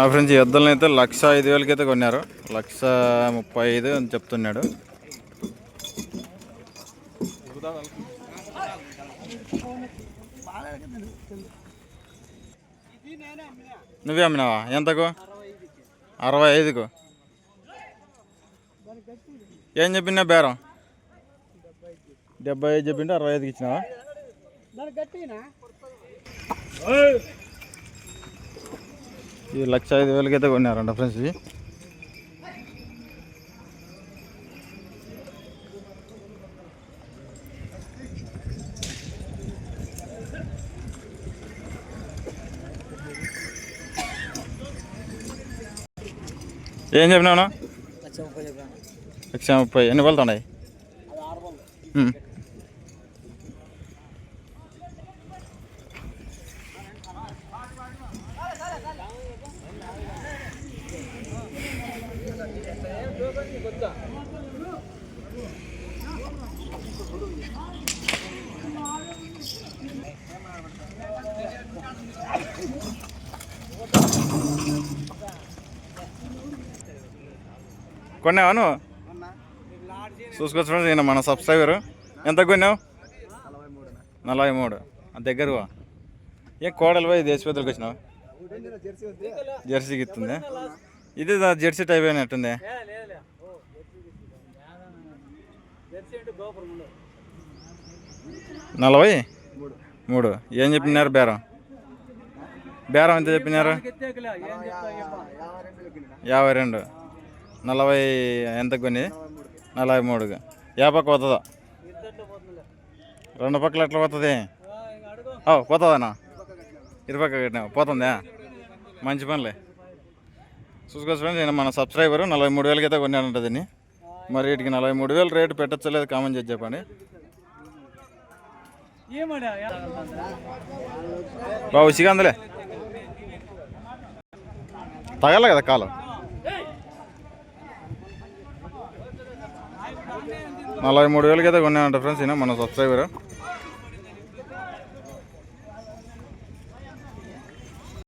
ఆ ఫ్రెండ్స్ ఈ ఎద్దులను అయితే లక్ష ఐదు వేలకి అయితే కొన్నారు. లక్ష ముప్పై ఐదు అని చెప్తున్నాడు. నువ్వే అమ్మినావా? ఎంతకు? అరవై ఐదుకు. ఏం చెప్పినా బేరం? డెబ్బై ఐదు చెప్పింటే అరవై ఐదుకి ఇచ్చినావా? ఈ లక్ష ఐదు వేలకి అయితే కొన్నారంట ఫ్రెండ్స్ ఇవి. ఏం చెప్పినావు లక్ష ముప్పై చెప్పాను లక్ష ముప్పై. ఎన్ని పళ్ళు కొన్నావా నువ్వు? ఈయన మన సబ్స్క్రైబర్. ఎంత కొన్నావు? నలభై మూడు. దగ్గరవా ఏ కోడలు పోయి దేశపెద్దలకు వచ్చినావు? జెర్సీకి ఇస్తుంది. ఇది జెర్సీ టైప్ అయినట్టుంది. నలభై? మూడు. ఏం చెప్పినారు బేరం? బేరం ఎంత చెప్పినారు? యాభై రెండు. నలభై ఎంత కొని నలభై మూడుగా యాభై పోతుందా? రెండు పక్కల ఎట్లా పోతుంది? ఓ పోతుందన్నా? ఇరుపక్క కట్టినావు. పోతుందా? మంచి పనులే. చూసుకోవచ్చు ఫ్రెండ్స్ నేను మన సబ్స్క్రైబర్ నలభై మూడు వేలకి అయితే కొన్నాడంట దీన్ని. మరి వీటికి నలభై మూడు వేలు రేటు పెట్టచ్చలేదు కామెంట్ చేసి చెప్పండి. బాబు సిగందులే తగల కదా కాలం. నలభై మూడు వేలకి అయితే కొన్నాడంట ఫ్రెండ్స్ ఈయన మన సబ్స్క్రైబర్.